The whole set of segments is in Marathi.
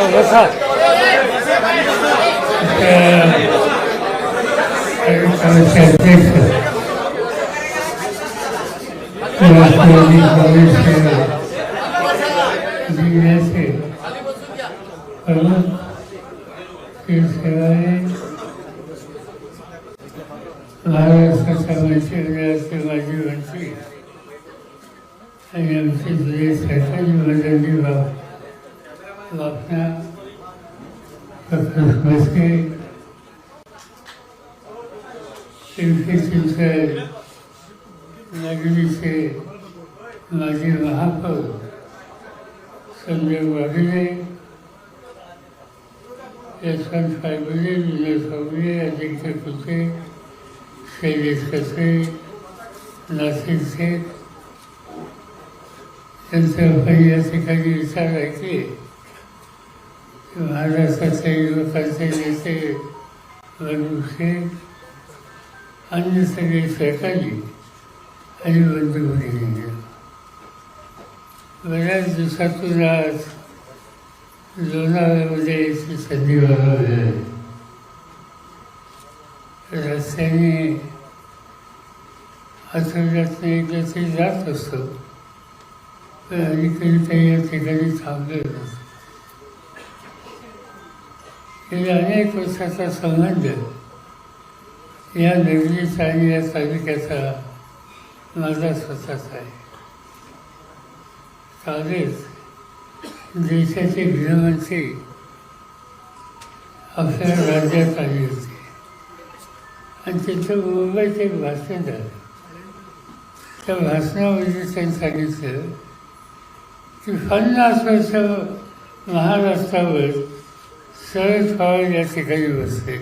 Salazar. Eh, el servicio. Los provisores de que se vayan la responsabilidad de la juventud. En el sitio de esta ayuda de mi Bapna प्रकाश भोसले पिंपरी चिंचवड नगरीचे माजी महापौर संजय वाघिले यशवंत फायगुले विनोद फावले अजिंक्य कुचे शैलेश कसे नासिर शेख त्यांचे काही या ठिकाणी विचार ऐकले की महाराष्ट्राचे युवकांचे नेते मनोज शेख अन्य सगळे सहकारी आणि बंधू भगिनी बऱ्याच दिवसातून आज लोणावळ्यामध्ये यायची संधी मला रस्त्याने आठवड्यातनं एकदा तरी जात असतो. पण अलीकडे काही या ठिकाणी थांबले नसतो. गेल्या अनेक वर्षाचा संबंध या नगरीचा आणि या तालुक्याचा माझा स्वतःचा आहे. कालच देशाचे गृहमंत्री आपल्या राज्यात आले होते. आणि तिथं मुंबईत एक भाषण झालं. त्या भाषणामध्ये त्यांनी सांगितलं की पन्नास वर्ष महाराष्ट्रावर शरद पवार या ठिकाणी बसले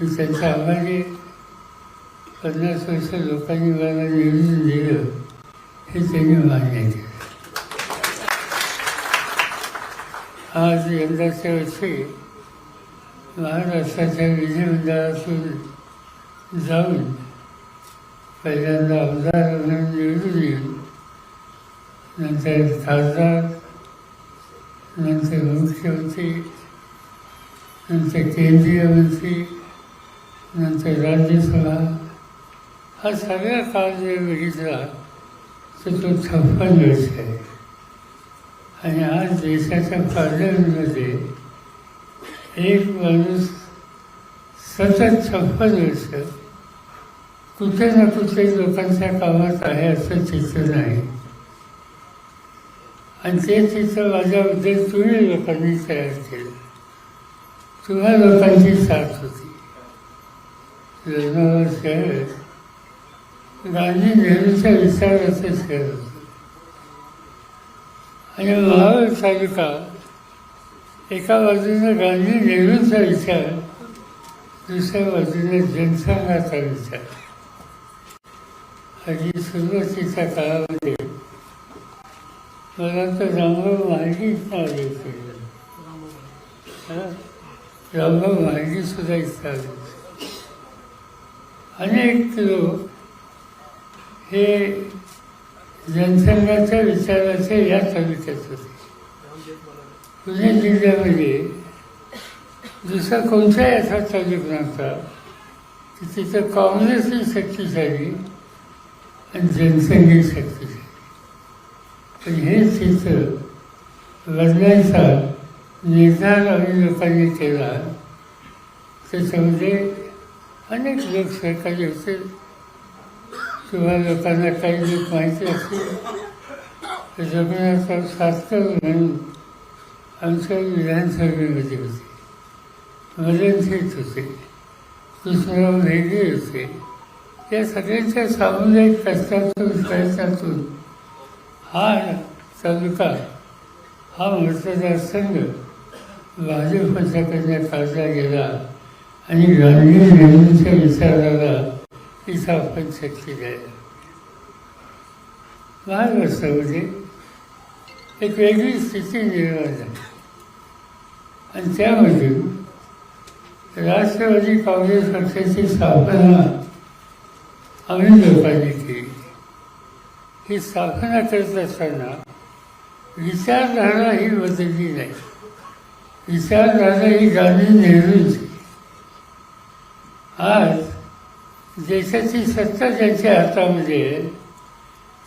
मी त्यांचा आभारी पन्नास वर्ष लोकांनी मला निवडून दिलं हे त्यांनी मान्य केलं. आज यंदाच्या वर्षी महाराष्ट्राच्या विधिमंडळातून जाऊन पहिल्यांदा आमदार म्हणून निवडून येऊन नंतर खासदार नंतर मुख्यमंत्री नंतर केंद्रीय मंत्री नंतर राज्यसभा हा सगळा काळ जर बघितला तर तो छप्पन वर्ष आहे. आणि आज देशाच्या पार्लमेंटमध्ये एक माणूस सतत छप्पन वर्ष कुठे ना कुठे लोकांच्या कामात आहे असं चित्र नाही. आणि ते चित्र माझ्याबद्दल तुम्ही लोकांनी तयार केलं. तुम्हा लोकांची साथ होती? लग्नावर शहर गांधी नेहरूच्या विचाराचं शहर होतं आणि महावीर तालुका एका बाजूने गांधी नेहरूचा विचार दुसऱ्या बाजूने जनसंघाचा विचार. आणि सुरुवातीच्या काळामध्ये मला तर रामभाऊ माहितीच नाही द्यायचे रामभाऊ सुद्धा इथं अनेक लोक हे जनसंघाच्या विचाराचे या तालुक्यात होते. पुणे जिल्ह्यामध्ये दुसरा कोणताही असा तालुका नव्हता की तिथं काँग्रेसही शक्तिशाली आणि जनसंघही शक्तिशाली पण हे चित्र बदलायचा निर्धार आम्ही लोकांनी केला त्याच्यामध्ये अनेक लोक सहकारी होते किंवा लोकांना काही लोक माहिती असतील जगन्नाथराव सातकर म्हणून आमच्या विधानसभेमध्ये होते. मदन होते. कृष्णराव भेगे होते. या सगळ्यांच्या सामुदायिक कष्टातून प्रयत्नातून हा तालुका हा मतदारसंघ भाजप पक्षाकडनं काढला गेला आणि गांधी नेहरूंच्या विचाराला इथं आपण शक्ती द्यायला महाराष्ट्रामध्ये म्हणजे एक वेगळी स्थिती निर्माण झाली. आणि त्यामध्ये राष्ट्रवादी काँग्रेस पक्षाची स्थापना आम्ही लोकांनी केली. ही स्थापना करत असताना विचारधारा ही बदलली नाही. विचारधारा ही गांधी नेहरूंची आज देशाची सत्ता ज्यांच्या हातामध्ये आहे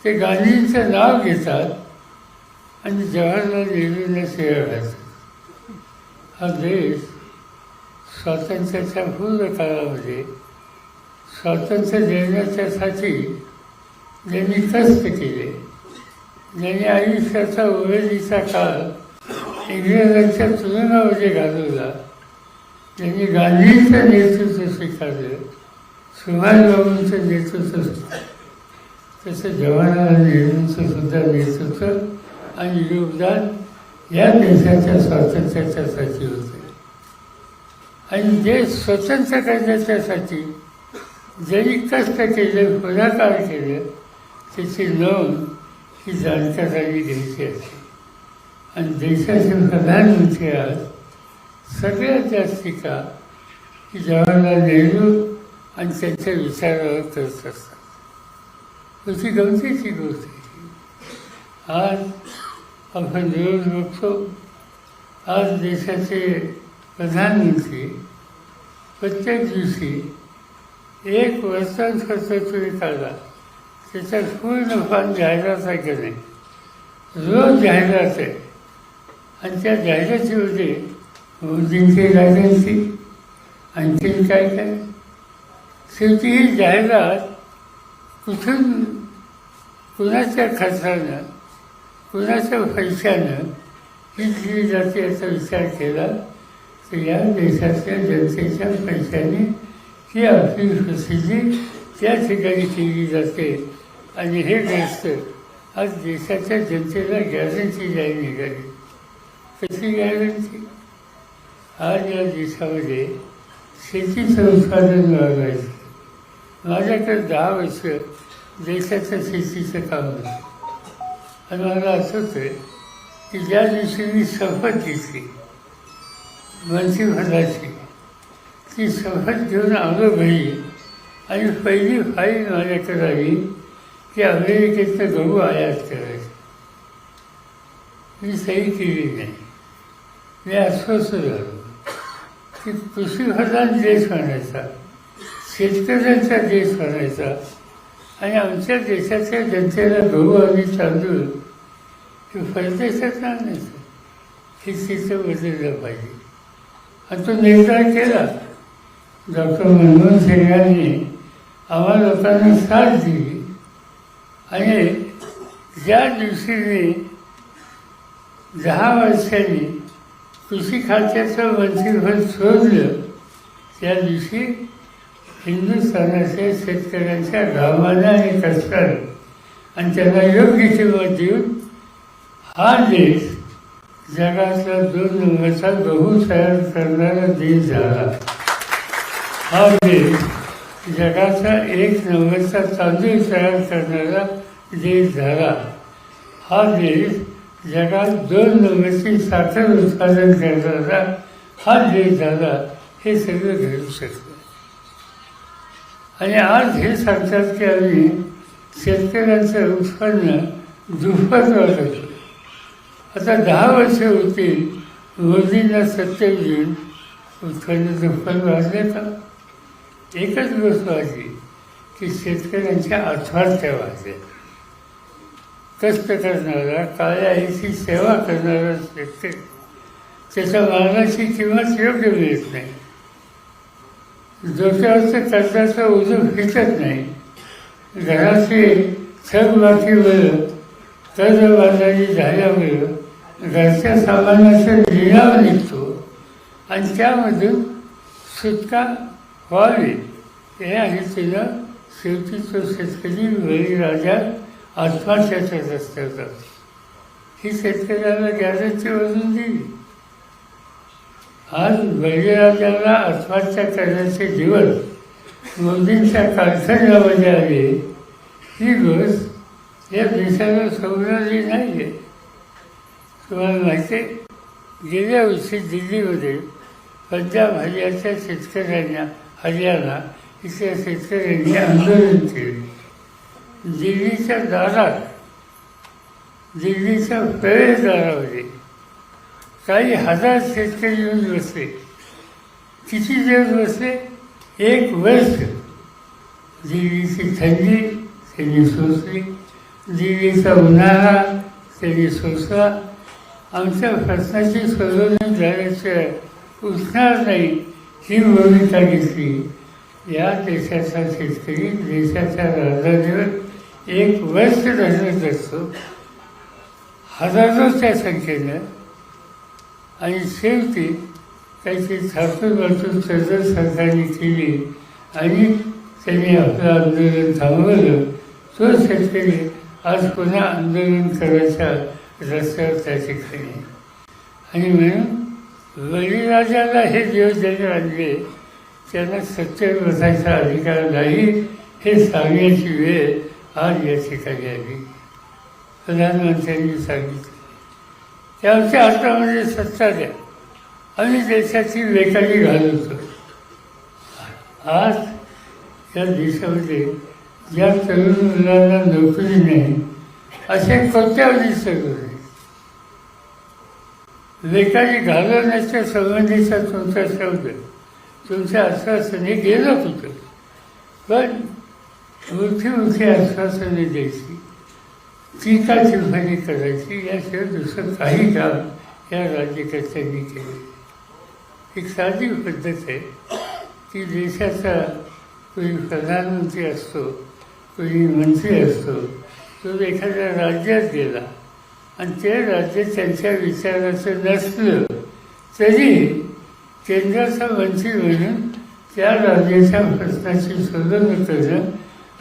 ते गांधींचं नाव घेतात आणि जवाहरलाल नेहरूंना सेवा घालतात. हा देश स्वातंत्र्याच्या पूर्ण काळामध्ये स्वातंत्र्य देण्याच्यासाठी ज्यांनी कष्ट केले ज्यांनी आयुष्याचा उमेदीचा काळ इंग्रजांच्या तुरुंगामध्ये घालवला त्यांनी गांधींचं नेतृत्व स्वीकारलं सुभाषबाबूंचं नेतृत्व तसं जवाहरलाल नेहरूंचं सुद्धा नेतृत्व आणि योगदान या देशाच्या स्वातंत्र्याच्यासाठी होते. आणि जे स्वतंत्र करण्याच्यासाठी ज्यांनी कष्ट केले पुढाकार केले त्याची नोंद ही जाणकारांनी घ्यायची असते आणि देशाचे प्रधानमंत्री आज सगळ्यात जास्त टीका की जवाहरलाल नेहरू आणि त्यांच्या विचारावर करत असतात. त्याची गमतीची गोष्ट आहे आज आपण रोज बघतो आज देशाचे प्रधानमंत्री प्रत्येक दिवशी एक वर्षांसाठी तुम्ही काढला त्याच्यात पूर्ण फार जाहिरात आहे की नाही? रोज जाहिरात आहे. आणि त्या जाहिरातीमध्ये मोदींची राजांची आणखीन काय काय? शेवटी ही जाहिरात कुठून कुणाच्या खर्चानं कुणाच्या पैशानं ही दिली जाते याचा विचार केला तर या देशातल्या जनतेच्या पैशाने ही आपली प्रसिद्धी त्या ठिकाणी केली जाते. आणि हे ग्रस्त आज देशाच्या जनतेला गॅरंटी जाईल निघाली. कशी गॅरंटी? आज या देशामध्ये शेतीचं उत्पादन माझ्या माझ्याकडे दहा वर्ष देशाच्या शेतीचं काम होतं आणि मला असं आहे की ज्या दिवशी मी शपथ घेतली मंत्रिपदाची ती शपथ घेऊन आलो घरी आणि पहिली फाईल माझ्याकडे आली की अमेरिकेतनं गहू आयात करायचं. मी सही केली नाही. मी अस्वस्थ झालो. की कृषीप्रधान देश म्हणायचा शेतकऱ्यांचा देश म्हणायचा आणि आमच्या देशाच्या जनतेला गहू आणि तांदूळ हे परदेशात आणायचं हे चित्र बदललं पाहिजे. आणि तो निर्धार केला. डॉक्टर मनमोहन सिंग यांनी आम्हा लोकांना साथ दिली. आणि ज्या दिवशी मी दहा वर्षांनी कृषी खात्याचं मंत्रिपद सोडलं. त्या दिवशी हिंदुस्थानाच्या शेतकऱ्यांच्या रामाला आणि असतात आणि त्यांना योग्य किंमत देऊन हा देश जगातला दोन नंबरचा गहू तयार करणारा देश झाला. हा देश जगाचा एक नंबरचा तांदूळ तयार करणारा देश झाला. हा देश जगात दोन नंबरची साखर उत्पादन करणारा हा देश झाला हे सगळं घडू शकतं. आणि आज हे सांगतात की आम्ही शेतकऱ्यांचं उत्पन्न दुप्पट वाढवलं. आता दहा वर्ष होतील मोदींना सत्य घेऊन उत्पन्न दुप्पट वाढले का? एकच गोष्ट वाढली की शेतकऱ्यांच्या आत्महत्या वाढल्या. कष्ट करणारा काळ्या आईची सेवा करणारा व्यक्ती. त्याच्या मार्गाची किंमत योग्य मिळत नाही. डोक्यावरचं कर्जाचं उजव फिटत नाही. घराचे थकबाकीवर कर्जबाजारी झाल्यामुळं घरच्या सामानाचा लिलाव निघतो आणि त्यामधून सुटका व्हावी हे आणि तिला शेवटी तो शेतकरी बळीराजा आत्महत्याच्या रस्त्यावर ही शेतकऱ्याला गॅरेजची वजन दिली. आज बळीराजाला आत्महत्या करण्याचे दिवस मोदींच्या कारखान्यामध्ये आले ही गोष्ट या देशाला समजली नाही आहे तुम्हाला माहिती आहे गेल्या वर्षी दिल्लीमध्ये पंजाब हरियाणाच्या शेतकऱ्यांना हरियाणा इथल्या शेतकऱ्यांनी आंदोलन केले. दिल्लीच्या दारात दिल्लीच्या प्रवेशदारामध्ये काही हजार शेतकरी येऊन बसले. किती दिवस बसले? एक वर्ष. दिल्लीची थंडी त्यांनी सोसली. दिल्लीचा उन्हाळा त्यांनी सोसला. आमच्या प्रश्नाची सोडवणूक झाल्याशिवाय उठणार नाही ही भूमिका घेतली. या देशाचा शेतकरी देशाच्या राजधानीवर एक व्यस्त राहत असतो हजारोच्या संख्येनं. आणि शेवटी त्याची थापून वाचून सदर सरकारने केली. आणि त्यांनी आपलं आंदोलन थांबवलं. तो शेतकरी आज पुन्हा आंदोलन करायच्या रस्त्यावर त्या ठिकाणी आणि म्हणून बळीराजाला हे दिवस ज्याने आणले. त्यांना सत्य बसायचा अधिकार नाही हे सांगण्याची वेळ आज या ठिकाणी आली. प्रधानमंत्र्यांनी सांगितले त्यावरच्या हातामध्ये सत्ता द्या. आम्ही देशाची बेकारी घालवतो. आज या देशामध्ये ज्या तरुण मुलांना नोकरी नाही असे कोट्यावधी सगळं आहे घालवण्याच्या संबंधीचा तुमचा शब्द तुमच्या आश्वासने गेलं होतं. पण मोठी मोठी आश्वासने द्यायची टीका टिप्पणी करायची याशिवाय दुसरं काही काम या राज्यकर्त्यांनी केले. एक साधी पद्धत आहे की देशाचा कोणी प्रधानमंत्री असतो कोणी मंत्री असतो तो एखाद्या राज्यात गेला आणि ते राज्य त्यांच्या विचाराचं नसलं तरी केंद्राचा मंत्री म्हणून त्या राज्याच्या प्रश्नाची सोडवणूक करणं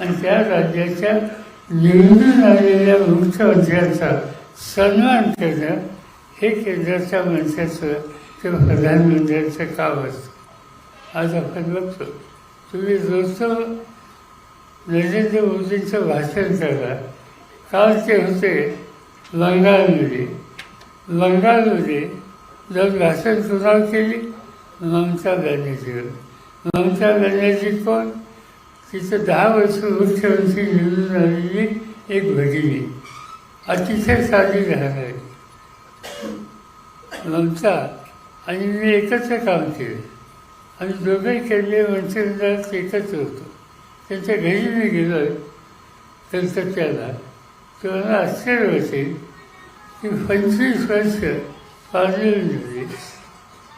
आणि त्या राज्याच्या निवडून आलेल्या मुख्यमंत्र्यांचा सन्मान करणं हे केंद्राच्या मंत्र्याचं ते प्रधानमंत्र्यांचं काम असतं. आज आपण बघतो तुम्ही रोजचं नरेंद्र मोदींचं भाषण करा. काल ते होते बंगालमध्ये. बंगालमध्ये जर भाषण सुरुवात केली? ममता बॅनर्जीवर. ममता बॅनर्जी कोण? तिथं दहा वर्ष मुख्यमंत्री निवडून आलेली एक भगिनी अतिशय साधी राहणारी ममता आणि मी एकत्र काम केलं. आणि दोघंही केंद्रीय मंत्रिमंडळात एकत्र होतो. त्यांच्या घरी मी गेलो कलकत्त्याला. तेव्हा मला आश्चर्य होते की पंचवीस वर्ष पार्लमेंटमध्ये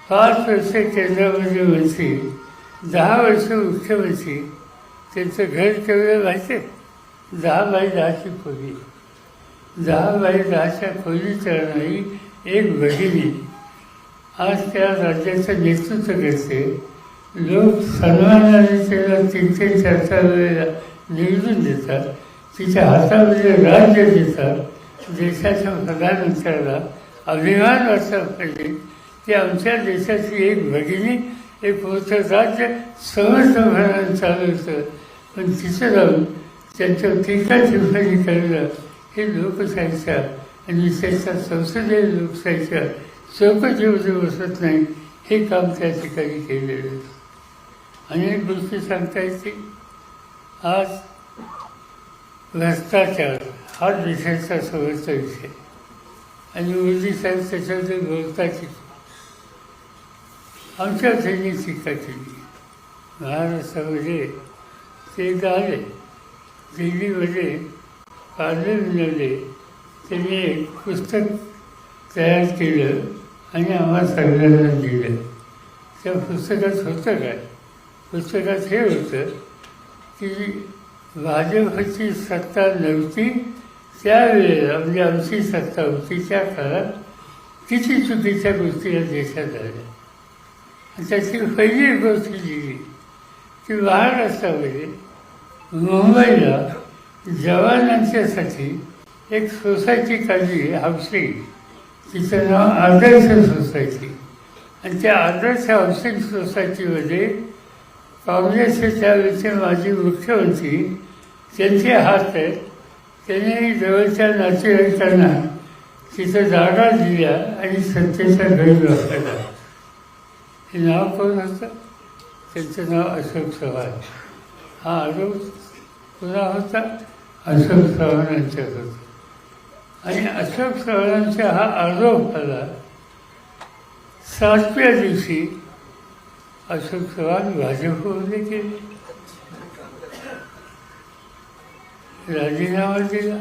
पाच वर्ष केंद्रामध्ये मंत्री दहा वर्ष मुख्यमंत्री त्यांचं घर केवढं माहिती दहा बाय दहाची खोली. दहा बाय दहाच्या खोलीत राहणारी एक भगिनी. आज त्या राज्याचं नेतृत्व करते. लोक सन्मानाने त्याला तीन तीन चार चार वेळेला निवडून देतात. तिच्या हातामध्ये राज्य देतात. देशाच्या प्रधानमंत्र्याला अभिमान वाटला पाहिजे. की आमच्या देशाची एक भगिनी एक मोठं राज्य समर्थपणाने चालवतं. पण तिथं जाऊन त्यांच्या टीका टिप्पणी करायला हे लोकशाहीच्या आणि विशेषतः संसदीय लोकशाहीच्या चौकटीमध्ये बसत नाही हे काम त्या ठिकाणी केलेलं आहे. अनेक गोष्टी सांगता येतील आज भ्रष्टाचार हा देशाचा समोरचा विषय. आणि मोदी साहेब त्याच्याबद्दल भोवताची आमच्या त्यांनी टीका केली. महाराष्ट्रामध्ये ते एकदा आले दिल्लीमध्ये पार्लमेंटमध्ये त्यांनी एक पुस्तक तयार केलं आणि आम्हाला सगळ्यांना दिलं. त्या पुस्तकात होतं काय? पुस्तकात हे होतं की भाजपची सत्ता नव्हती त्यावेळेला म्हणजे आमची सत्ता होती त्या काळात किती चुकीच्या गोष्टी या देशात आल्या त्याची पहिली गोष्ट दिली की महाराष्ट्रामध्ये मुंबईला जवानांच्यासाठी एक सोसायटी काढली हाऊसिंग. तिचं नाव आदर्श सोसायटी. आणि त्या आदर्श हाऊसिंग सोसायटीमध्ये काँग्रेसचे त्यावेळेचे माजी मुख्यमंत्री त्यांचे हात आहेत त्यांनी जवळच्या नातेवाईकांना तिथं जागा दिल्या आणि सत्तेचा गैरवापरला हे नाव कोण होतं? त्यांचं नाव अशोक चव्हाण हा आरोप पुन्हा होता? अशोक चव्हाणांच्यात होता आणि अशोक चव्हाणांचा हा आरोप आला सातव्या दिवशी अशोक चव्हाण भाजपमध्ये गेले. राजीनामा दिला.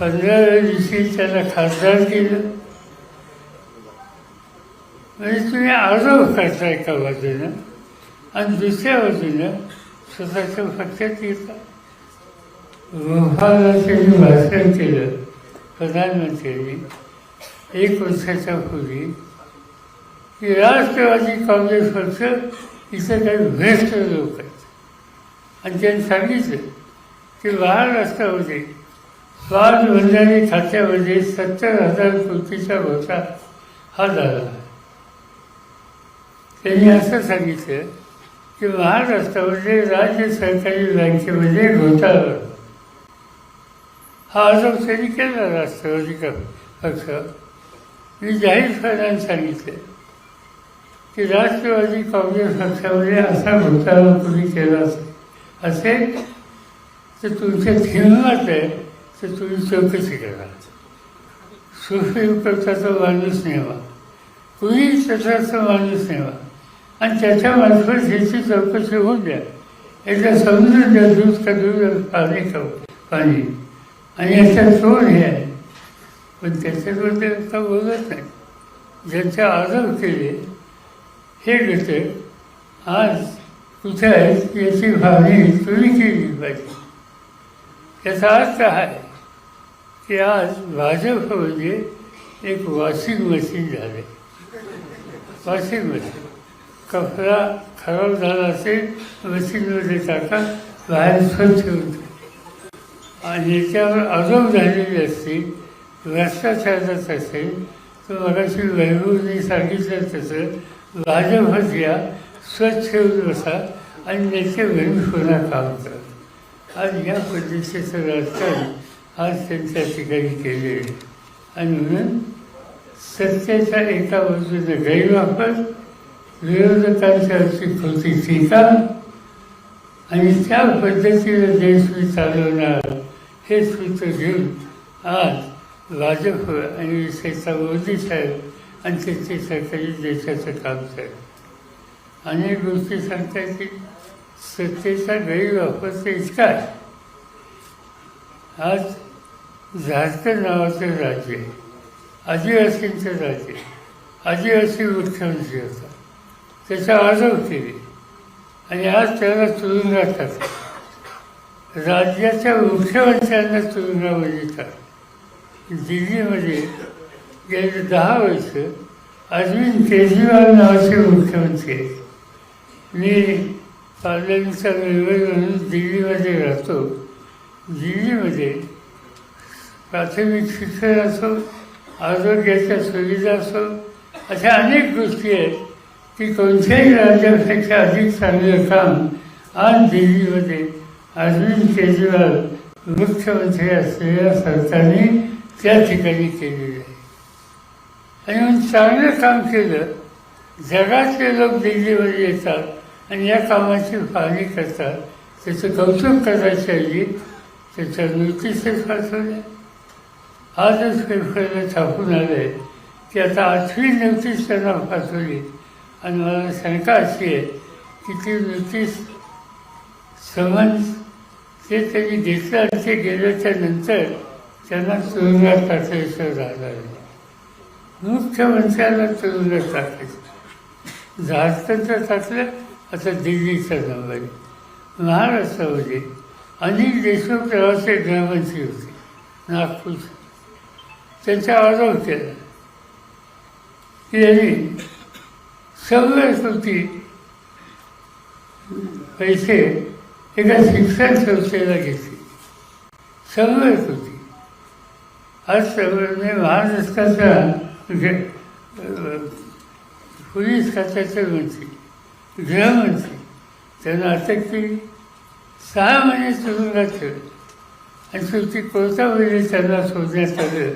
पंधराव्या दिवशी त्याला खासदार केलं. म्हणजे तुम्ही आरोप करता एका बाजूनं आणि दुसऱ्या बाजूनं स्वतःच्या पक्षात येता. गोपालाचे जे भाषण केलं. प्रधानमंत्र्यांनी एक वर्षाच्या पूर्वी की राष्ट्रवादी काँग्रेस पक्ष इथं काही भ्रष्ट लोक आहेत. आणि त्यांनी सांगितलं की महाराष्ट्रामध्ये स्वाद भंडारी खात्यामध्ये सत्तर हजार कोटीचा घोटाळा हा झाला आहे. त्यांनी असं सांगितलं की महाराष्ट्रामध्ये राज्य सरकारी बँकेमध्ये घोटाळा हा आरोप त्यांनी केला राष्ट्रवादी का पक्ष मी जाहीर जाहीरपणाने सांगितलं. की राष्ट्रवादी काँग्रेस पक्षामध्ये असा घोटाळा कोणी केला असेल तर तुमच्या हिंमत आहे तर तुम्ही चौकशी करा. सुखयुक्ताचा माणूस नेवा. कुणी तसाचा माणूस नेवा. आणि त्याच्या मार्फत ह्याची चौकशी होऊन द्या. याचा समजून द्या दूध का दूध पाणी का पाणी. आणि याचा शोध हे आहे पण त्याच्याबद्दल आता बोलत नाही. ज्यांचे आदर केले हे घेते. आज कुठे आहेत याची भावनी तुम्ही केली पाहिजे. याचा अर्थ आहे की आज भाजप म्हणजे एक वॉशिंग मशीन झाले. Washing machine. कपडा खराब झाला असेल मशीनमध्ये टाका बाहेर स्वच्छ होते आणि याच्यावर आरोप झालेले असतील भ्रष्टाचारात असेल तर मगाशी वैभवने सांगितलं तसं भाजपच या स्वच्छ होऊन बसा आणि त्याचे घरी पुन्हा काम करा आज या पद्धतीचं राजकारण आज त्यांच्या ठिकाणी केले आहे. आणि म्हणून सत्तेचा एका बाजूने गैरवापर विरोधकांच्यावरची कृती टीका आणि त्या पद्धतीने देश मी चालवणार हे सूत्र घेऊन आज भाजप आणि विशेषतः मोदी साहेब आणि त्याचे सरकारी देशाचं काम साहेब अनेक गोष्टी सांगतात की सत्तेचा गैरवापर तर इतका आज झारखंड नावाचं राज्य आहे. आदिवासींचं राज्य आदिवासी मुख्यमंत्री होता त्याचा आरोप केले. आणि आज त्याला तुरुंगात राज्याच्या मुख्यमंत्र्यांना तुरुंगामध्ये येतात दिल्लीमध्ये गेले दहा वर्ष अरविंद केजरीवाल नावाचे मुख्यमंत्री आहेत. मी पार्लमेंटचा मेंबर म्हणून दिल्लीमध्ये राहतो. दिल्लीमध्ये प्राथमिक शिक्षण असो आरोग्याच्या सुविधा असो अशा अनेक गोष्टी आहेत. की कोणत्याही राज्यापेक्षा अधिक चांगलं काम आज दिल्लीमध्ये अरविंद केजरीवाल मुख्यमंत्री असलेल्या सरकारने त्या ठिकाणी केलेलं आहे आणि चांगलं काम केलं जगातले लोक दिल्लीमध्ये येतात आणि या कामाची पाहणी करतात त्याचं कौतुक करायच्या ऐवजी त्याच्या नोटिसेस पाठवल्या आजच पेपरला छापून आलं आहे की आता आठवी नोटीस त्यांना पाठवली आणि मला शंका अशी आहे की ती नोटीस समन्स ते त्यांनी घेतलं आणि ते गेल्याच्यानंतर त्यांना तुरुंगात टाकायचं झालं मुख्यमंत्र्याला तुरुंगात टाकायचं. झारखंडचं टाकलं आता दिल्लीचा नंबर महाराष्ट्रामध्ये अनिल देशमुख प्रवासी गृहमंत्री होते. नागपूरचे. त्यांचा आरोप केला की यांनी शंभर कोटी पैसे एका शिक्षण संस्थेला घेतले. शंभर होती आज सगळ्यांनी महाराष्ट्राचा ग- म्हणजे, पोलीस खात्याचे मंत्री गृहमंत्री त्यांना अटक केली. सहा महिने तुरुंगात ठेवले आणि शेवटी कोर्टामध्ये त्यांना शोधण्यात आलं?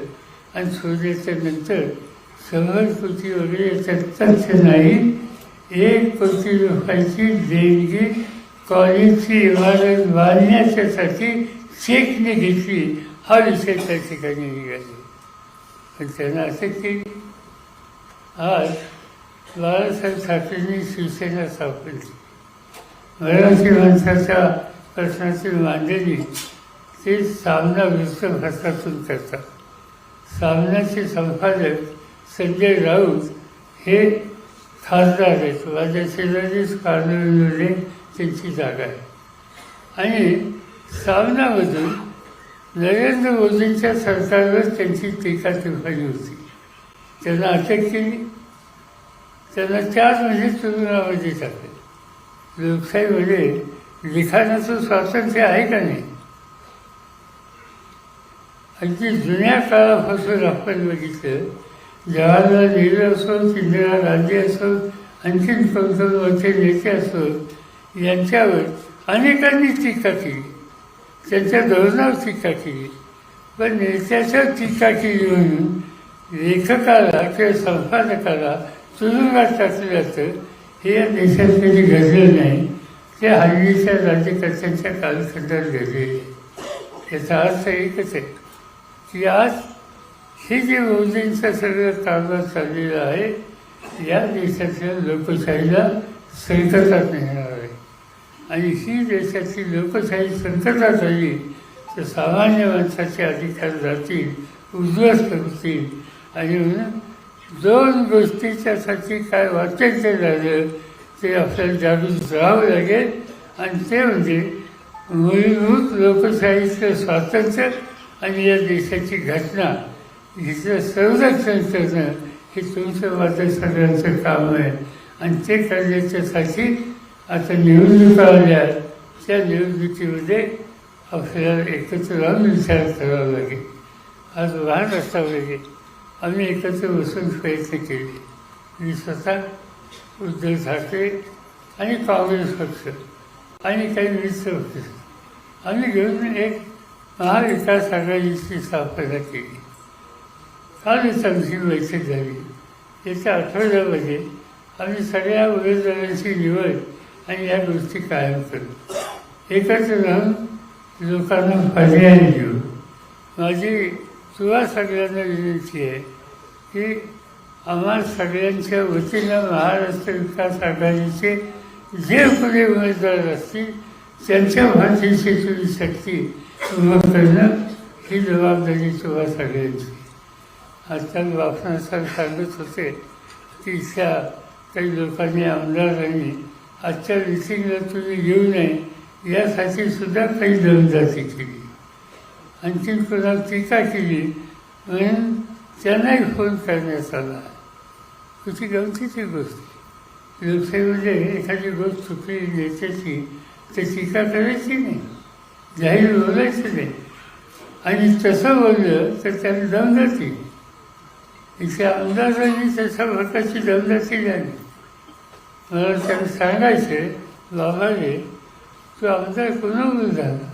आणि शोधण्याच्या नंतर समज कृती वगैरे याच्यात तथ्य नाही. एक कोटी लोकांची देणगी कॉलेजची इमारत बांधण्याच्यासाठी चेकने घेतली. हा विषय त्या ठिकाणी निघाले. पण त्यांना असं की आज बाळासाहेब ठाकरेंनी शिवसेना सापडली मराठी माणसाच्या प्रश्नाची मांडणी ते सामना वृत्तपत्रातून करतात. सामन्याचे संपादक संजय राऊत हे खासदार आहेत. माझ्या शेजारीच कानूनमध्ये त्यांची जागा आहे. आणि सामनामधून नरेंद्र मोदींच्या सरकारवर त्यांची टीका टिप्पणी होती. त्यांना अटक केली. त्यांना चार महिने तुरुंगामध्ये टाकले. लोकशाहीमध्ये लिखाणाचं स्वातंत्र्य आहे का नाही? अगदी जुन्या काळापासून आपण बघितलं जवाहरलाल लिहिलं असो इंदिरा राज्य असो आणखीन संसदवरचे नेते असो यांच्यावर अनेकांनी टीका केली. त्यांच्या धोरणावर टीका केली. पण नेत्याच्या टीका केली म्हणून लेखकाला किंवा संपादकाला तुरुंगात टाकलं जातं हे या देशात कधी घडलं नाही ते हल्लीच्या राज्यकर्त्यांच्या कालखंडात घडलेले याचा अर्थ एकच आहे की आज हे जे मोदींचं सगळं कारभार चाललेलं आहे या देशातल्या लोकशाहीला संकटात नेणार आहे. आणि ही देशाची लोकशाही संकटात आली तर सामान्य माणसाचे अधिकार जातील उद्ध्वस्त होतील. आणि म्हणून दोन गोष्टीच्यासाठी काय वाटेल ते झालं ते आपल्याला जागृत राहावं लागेल. आणि ते म्हणजे मूलभूत लोकशाहीचं स्वातंत्र्य आणि या देशाची घटना. हिचं संरक्षण करणं हे तुमचं माझं सगळ्यांचं काम आहे. आणि ते करण्याच्यासाठी आता निवडणुका आल्या त्या निवडणुकीमध्ये आपल्याला एकत्र राहून विचार करावा लागेल. आज वाहन असावं लागेल आम्ही एकत्र बसून प्रयत्न केले. मी स्वतः उद्धव ठाकरे आणि काँग्रेस पक्ष आणि काही मित्र पक्ष आम्ही घेऊन एक महाविकास आघाडीची स्थापना केली. कालच आमची बैठक झाली. येत्या आठवड्यामध्ये आम्ही सगळ्या उमेदवारांची निवड आणि या गोष्टी कायम करू. एकत्र राहून लोकांना पर्याय देऊ माझी तुला सगळ्यांना विनंती आहे की आम्हा सगळ्यांच्या वतीनं महाराष्ट्र विकास आघाडीचे जे पुढे उमेदवार असतील त्यांच्या भाषेची तुम्ही शक्ती उभं करणं ही जबाबदारी तुम्हा सगळ्यांची. आजकाल बापनासाहेब सांगत होते की इथल्या काही लोकांनी आमदारांनी आजच्या मिटिंगला तुम्ही येऊ नये यासाठी सुद्धा काही दमदाटी केली. आणखी कोणा टीका केली म्हणून त्यांनाही फोन करण्यात आला. तुझी गमतीची गोष्ट. लोकशाहीमध्ये एखादी गोष्ट चुकली नेत्याची तर टीका करायची नाही. जाहीर बोलायची नाही. आणि तसं बोललं तर त्याला दमदाटी इथे आमदारांनी त्याच्या भागाची दमदाटी झाली मला त्यांना सांगायचे बाबा रे तू आमदार कोणावर झाला?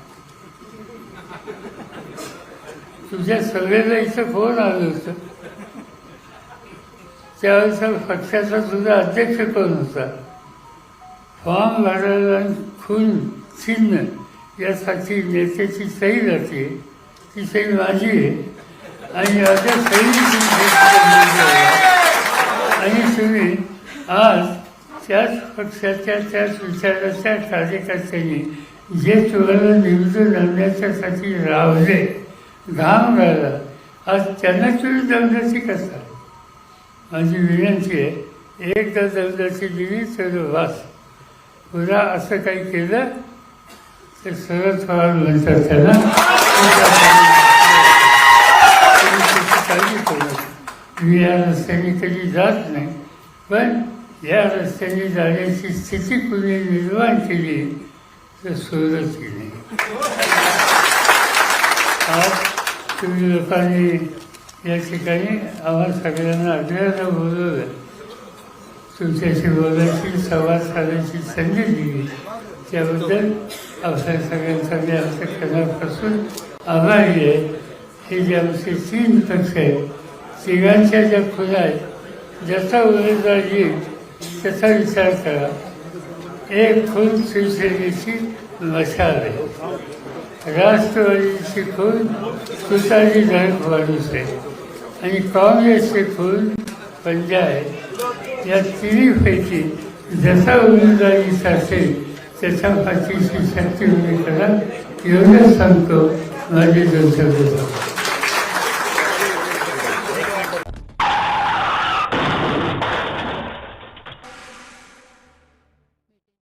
तुझ्या सगळ्याला इथं फोन आलं होतं? त्यावेळेस पक्षाचा तुझा अध्यक्ष कोण होता? फॉर्म भरायला खून चिन्ह यासाठी नेत्याची सही जाते. ती सही माझी आहे. आणि आता सही आणि तुम्ही आज त्याच पक्षाच्या त्याच विचाराच्या कार्यकर्त्यांनी जे तुम्हाला निवडून आणण्याच्यासाठी रावले घाम राहिला आज त्यांना तुम्ही दमदाची कसा माझी विनंती आहे एकदा दमदाची दिली तर वास पुन्हा असं काही केलं तर सरळ पवार म्हणतात त्याला काळजी करू मी या रस्त्याने कधी जात नाही. पण या रस्त्याने जाण्याची स्थिती कुणी निर्माण केली तर सोडत केली आज तुम्ही लोकांनी या ठिकाणी आम्हा सगळ्यांना आग्रहानं बोलवलं. तुमच्याशी बोलायची संवाद साधायची संधी दिली. त्याबद्दल आपल्या सगळ्यांचा मी आमच्या खनापासून आभारी आहे. हे जे आमचे तीन पक्ष आहेत तिघांच्या ज्या खुल्या आहेत ज्याचा उमेदवार येईल त्याचा विचार करा. एक खून शिवसेनेची मशाल आहे. राष्ट्रवादीची खून तुतारी धर्म आहे. आणि काँग्रेसचे खून पंजा आहे. या तिन्हीपैकी जसा उमेदवारी असेल त्याच्या पाठीशी शक्ती उभी करा एवढंच सांगतो माझे दोन शब्द.